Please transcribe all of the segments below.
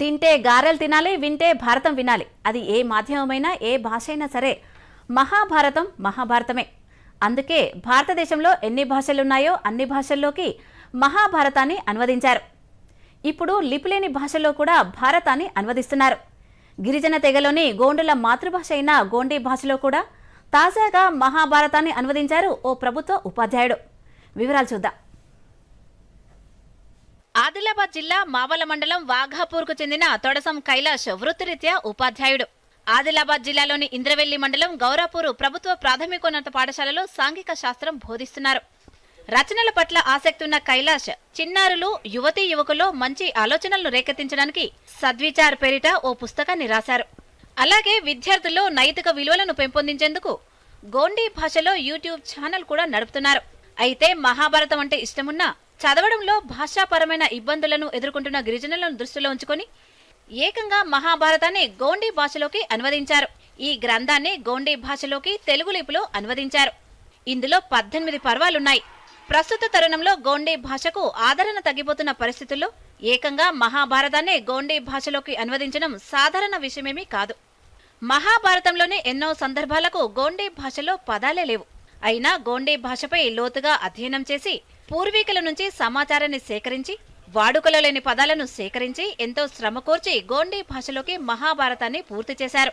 తింటే గారెలు తినాలి వింటే భారతం వినాలి. అది ఏ మాధ్యమమైనా ఏ భాష అయినా సరే మహాభారతం మహాభారతమే. అందుకే భారతదేశంలో ఎన్ని భాషలున్నాయో అన్ని భాషల్లోకి మహాభారతాన్ని అనువదించారు. ఇప్పుడు లిపిలేని భాషలో కూడా భారతాన్ని అనువదిస్తున్నారు. గిరిజన తెగలోని గోండుల మాతృభాష అయిన గోండీ భాషలో కూడా తాజాగా మహాభారతాన్ని అనువదించారు ఓ ప్రభుత్వ ఉపాధ్యాయుడు. వివరాలు చూద్దాం. ఆదిలాబాద్ జిల్లా మావల మండలం వాఘాపూర్కు చెందిన తొడసం కైలాష్ వృత్తిరీత్యా ఉపాధ్యాయుడు. ఆదిలాబాద్ జిల్లాలోని ఇంద్రవెల్లి మండలం గౌరాపూర్ ప్రభుత్వ ప్రాథమికోన్నత పాఠశాలలో సాంఘిక శాస్త్రం బోధిస్తున్నారు. రచనల పట్ల ఆసక్తి ఉన్న కైలాష్ చిన్నారులు యువతీ యువకుల్లో మంచి ఆలోచనలను రేకెత్తించడానికి సద్విచార్ పేరిట ఓ పుస్తకాన్ని రాశారు. అలాగే విద్యార్థుల్లో నైతిక విలువలను పెంపొందించేందుకు గోండీ భాషలో యూట్యూబ్ ఛానల్ కూడా నడుపుతున్నారు. అయితే మహాభారతం అంటే ఇష్టమున్నా చదవడంలో భాషాపరమైన ఇబ్బందులను ఎదుర్కొంటున్న గిరిజనులను దృష్టిలో ఉంచుకొని ఏకంగా మహాభారతాన్ని గోండీ భాషలోకి అనువదించారు. ఈ గ్రంథాన్ని గోండీ భాషలోకి తెలుగు లిపిలో అనువదించారు. ఇందులో పద్దెనిమిది పర్వాలున్నాయి. ప్రస్తుత తరుణంలో గోండీ భాషకు ఆదరణ తగ్గిపోతున్న పరిస్థితుల్లో ఏకంగా మహాభారతాన్ని గోండీ భాషలోకి అనువదించడం సాధారణ విషయమేమీ కాదు. మహాభారతంలోని ఎన్నో సందర్భాలకు గోండీ భాషలో పదాలే లేవు. అయినా గోండీ భాషపై లోతుగా అధ్యయనం చేసి పూర్వీకుల నుంచి సమాచారాన్ని సేకరించి వాడుకలో లేని పదాలను సేకరించి ఎంతో శ్రమ కోర్చి గోండీ భాషలోకి మహాభారతాన్ని పూర్తి చేశారు.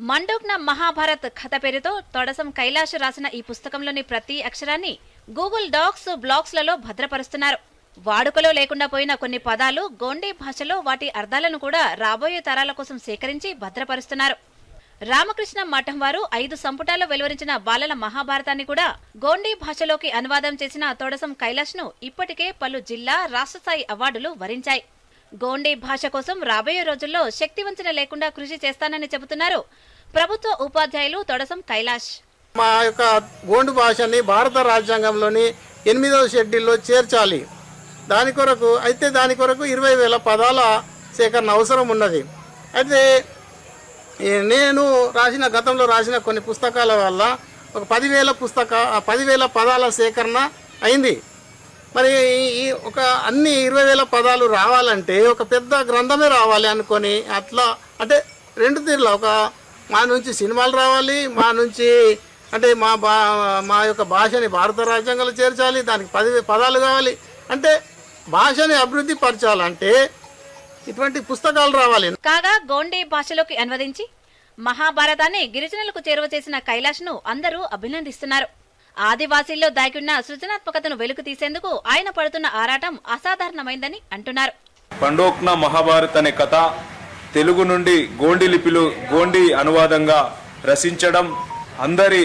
మండోగ్న మహాభారత్ కథ పేరుతో తొడసం కైలాష్ రాసిన ఈ పుస్తకంలోని ప్రతి అక్షరాన్ని గూగుల్ డాక్స్ బ్లాగ్స్లలో భద్రపరుస్తున్నారు. వాడుకలో లేకుండా పోయిన కొన్ని పదాలు గోండీ భాషలో వాటి అర్థాలను కూడా రాబోయే తరాల కోసం సేకరించి భద్రపరుస్తున్నారు. రామకృష్ణ మఠం వారు ఐదు సంపుటాల్లో వెలువరించిన బాలల మహాభారతాన్ని కూడా గోండీ భాషలోకి అనువాదం చేసిన తొడసం కైలాష్ను ఇప్పటికే పలు జిల్లా రాష్ట్ర స్థాయి అవార్డులు వరించాయి. గోండీ భాష కోసం రాబోయే రోజుల్లో శక్తివంచన లేకుండా కృషి చేస్తానని చెబుతున్నారు ప్రభుత్వ ఉపాధ్యాయులు తొడసం కైలాష్. మా యొక్క గోండు భాషని భారత రాజ్యాంగంలోని ఎనిమిదవ షెడ్యూల్లో చేర్చాలి. దాని కొరకు అయితే దాని కొరకు ఇరవై వేల పదాల సేకరణ అవసరం ఉన్నది. అయితే నేను రాసిన గతంలో రాసిన కొన్ని పుస్తకాల వల్ల ఒక పదివేల పుస్తక ఆ పదివేల పదాల సేకరణ అయింది. మరి ఈ- ఈ ఒక అన్ని ఇరవై వేల పదాలు రావాలంటే ఒక పెద్ద గ్రంథమే రావాలి అనుకొని అట్లా అంటే రెండు తీరులో ఒక మా నుంచి సినిమాలు రావాలి మా నుంచి అంటే మా బా మా యొక్క భాషని భారత రాజ్యాంగంలో చేర్చాలి దానికి పది పదాలు కావాలి. అంటే భాషని అభివృద్ధి పరచాలంటే ఇటువంటి పుస్తకాలు రావాలి. కాగా గోండీ భాషలోకి అనువదించి మహాభారతాన్ని గిరిజనులకు చేరువ చేసిన కైలాష్ను అందరూ అభినందిస్తున్నారు. ఆదివాసీల్లో దాగిఉన్న సృజనాత్మకతను వెలుగు తీసేందుకు ఆయన పడుతున్న ఆరాటం అసాధారణమైందని అంటున్నారు. పండోక్న మహాభారత్ అనే కథ తెలుగు నుండి గోండి లిపిలో గోండి అనువాదంగా రచించడం అందరి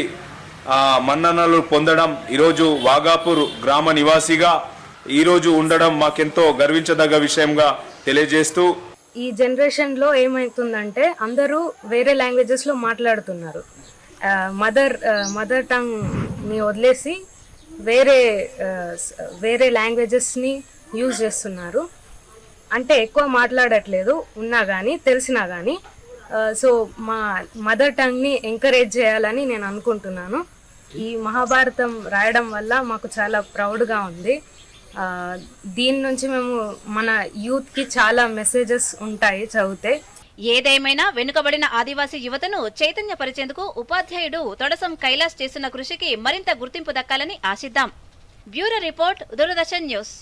ఆ, మన్ననలు పొందడం ఈరోజు వాగాపూర్ గ్రామ నివాసిగా ఈరోజు ఉండడం మాకెంతో గర్వించదగ్గ విషయంగా తెలియజేస్తూ ఈ జనరేషన్లో ఏమవుతుందంటే అందరూ వేరే లాంగ్వేజెస్లో మాట్లాడుతున్నారు. మదర్ మదర్ టంగ్ని వదిలేసి వేరే వేరే లాంగ్వేజెస్ని యూజ్ చేస్తున్నారు. అంటే ఎక్కువ మాట్లాడట్లేదు ఉన్నా కానీ తెలిసినా కానీ సో మా మదర్ టంగ్ని ఎంకరేజ్ చేయాలని నేను అనుకుంటున్నాను. ఈ మహాభారతం రాయడం వల్ల మాకు చాలా ప్రౌడ్గా ఉంది. దీని నుంచి మేము మన యూత్కి చాలా మెసేజెస్ ఉంటాయి చదివితే. ఏదేమైనా వెనుకబడిన ఆదివాసీ యువతను చైతన్యపరిచేందుకు ఉపాధ్యాయుడు తొడసం కైలాస్ చేస్తున్న కృషికి మరింత గుర్తింపు దక్కాలని ఆశిద్దాం. Bureau report Doordarshan news.